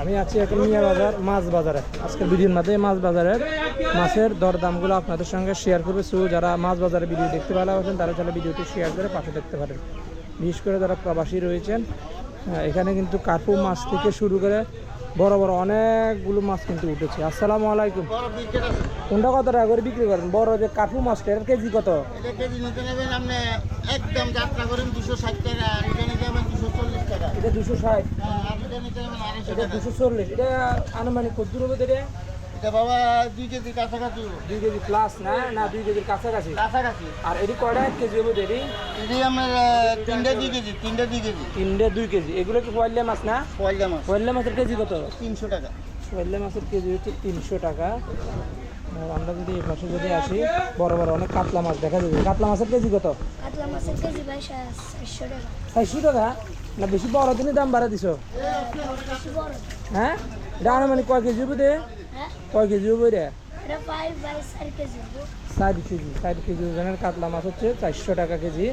আমি আছি এখন মিয়া বাজার, মাছ বাজারে। আজকের ভিডিওর মাধ্যমে মাছ বাজারের মাছের দর দামগুলো আপনাদের সঙ্গে শেয়ার করবে। সো যারা মাছ বাজারে ভিডিও দেখতে ভালো আছেন, তারা তাহলে ভিডিওটি শেয়ার করে পাশে দেখতে পারেন। বিশেষ করে যারা প্রবাসী রয়েছেন এখানে কিন্তু কার্পু মাছ থেকে শুরু করে বড় বড় অনেকগুলো মাছ কিন্তু উঠেছে। আসসালামু আলাইকুম। কোনটা কত টাকা করে বিক্রি করেন? বড় যে কাঠু মাছটা এর কেজি কত? একদম যাত্রা করেন দুশো ষাট টাকা দুশো চল্লিশ টাকা। এটা দুশো ষাট? হ্যাঁ, এটা দুশো চল্লিশ। এটা আনুমানিক কত দূর হবে এটা? এটা বাবা দুই কেজি কাছাকাছি। দুই কেজি প্লাস না না দুই কেজির কাছাকাছি? কাছাকাছি। আর এটি কয়টা? এক কেজি হবে এটি এটি আমার তিনটে দুই কেজি তিনটে দুই কেজি। তিনটে দুই কেজি। এগুলো কি পয়লা মাছ না? পয়লা মাছ। পয়লা মাছের কেজি কত? তিনশো টাকা। পয়লা মাছের কেজি হচ্ছে তিনশো টাকা। আর আমরা যদি এই পাশে যদি আসি বড় বড় অনেক কাতলা মাছ দেখা যাবে। কাতলা মাছের কেজি কত? কাতলা মাছের কেজি ভাই চারশো টাকা। চারশো টাকা? না বেশি বড় দিনে দাম বাড়া দিছো? বড়। হ্যাঁ? এটা আনুমানিক কয় কেজি হ্যাঁ কয় কেজি হবে এটা। ষাট কেজি ষাট কেজি ওজনের কাতলা মাছ হচ্ছে চারশো টাকা কেজি।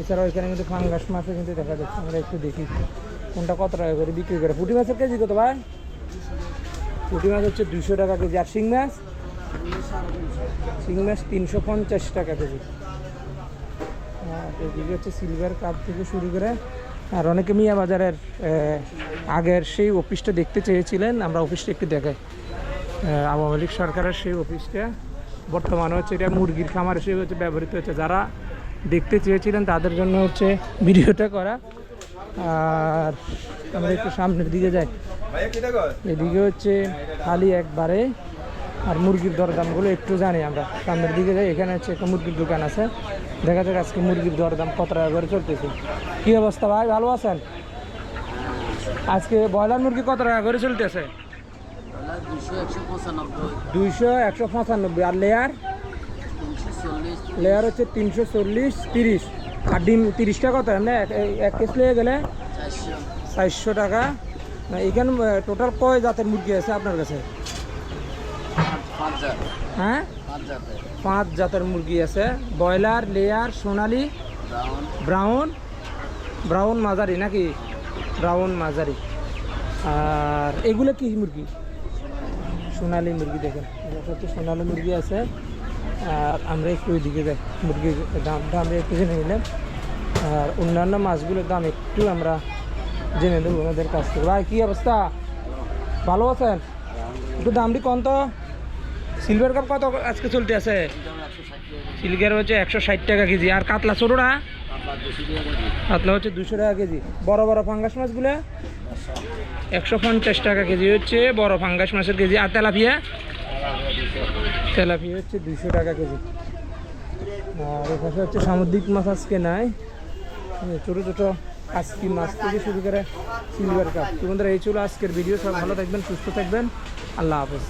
এছাড়াও এখানে কিন্তু ফাঙ্গাস মাছও কিন্তু দেখা যাচ্ছে আমরা একটু দেখি। কোনটা কত টাকা করে বিক্রি করে? পুঁটি মাছের কেজি কত ভাই? পুঁটি মাছ হচ্ছে দুশো টাকা কেজি। আর শিং মাছ? শিং মাছ তিনশো পঞ্চাশ টাকা কেজি। আর এদিকে হচ্ছে সিলভার কাপ থেকে শুরু করে আর অনেকে মিয়া বাজারের আগের সেই অফিসটা দেখতে চেয়েছিলেন আমরা অফিসটা একটু দেখাই। আওয়ামী লীগ সরকারের সেই অফিসটা বর্তমানে হচ্ছে এটা মুরগির খামার হিসেবে হচ্ছে ব্যবহৃত হচ্ছে। যারা দেখতে চেয়েছিলেন তাদের জন্য হচ্ছে ভিডিওটা করা। আর আমরা একটু সামনের দিকে যাই। এদিকে হচ্ছে খালি একবারে। আর মুরগির দরদামগুলো একটু জানি আমরা। সামনের দিকে যাই, এখানে হচ্ছে একটা মুরগির দোকান আছে। দেখা যাক আজকে মুরগির দরদাম কত টাকা করে চলতেছে। কী অবস্থা ভাই, ভালো আছেন? আজকে ব্রয়লার মুরগি কত টাকা করে চলতেছে? দুইশো একশো পঁচানব্বই। আর লেয়ার লেয়ার হচ্ছে তিনশো চল্লিশ তিরিশ। আর ডিম তিরিশটা কত? এমনি এক- কেস লেগে গেলে? চারশো। টাকা। না, এখানে টোটাল কয় জাতের মুরগি আছে আপনার কাছে? হ্যাঁ? পাঁচ জাতের মুরগি আছে। ব্রয়লার লেয়ার সোনালি? ব্রাউন? ব্রাউন মাঝারি নাকি? ব্রাউন মাঝারি। আর এগুলো কি মুরগি? সোনালি মুরগি দেখেন। হচ্ছে সোনালি মুরগি আছে। আর আমরা একটু ওইদিকে যাই। মুরগির দামটা আমরা একটু জেনে নিলাম। আর অন্যান্য মাছগুলোর দাম একটু আমরা জেনে নেব ওনাদের কাছ থেকে। ভাই, কী অবস্থা? ভালো আছেন? একটু দামটি কম তো। সিলভার কাপ কত আজকে চলতে আছে? সিলভার হচ্ছে একশো ষাট টাকা কেজি। আর কাতলা ছোটোটা কাতলা হচ্ছে দুশো টাকা কেজি। বড় বড় ফাঙ্গাস মাছগুলো একশো পঞ্চাশ টাকা কেজি হচ্ছে, বড় ফাঙ্গাস মাছের কেজি। আর তেলাপিয়া? তেলাপিয়া হচ্ছে দুশো টাকা কেজি। আর এখানে হচ্ছে সামুদ্রিক মাছ আজকে নাই। ছোটো ছোটো আজকি মাছ থেকে শুরু করে সিলভার কাপ তোমাদের এই ছিল আজকের ভিডিও সব ভালো থাকবেন, সুস্থ থাকবেন। আল্লাহ হাফেজ।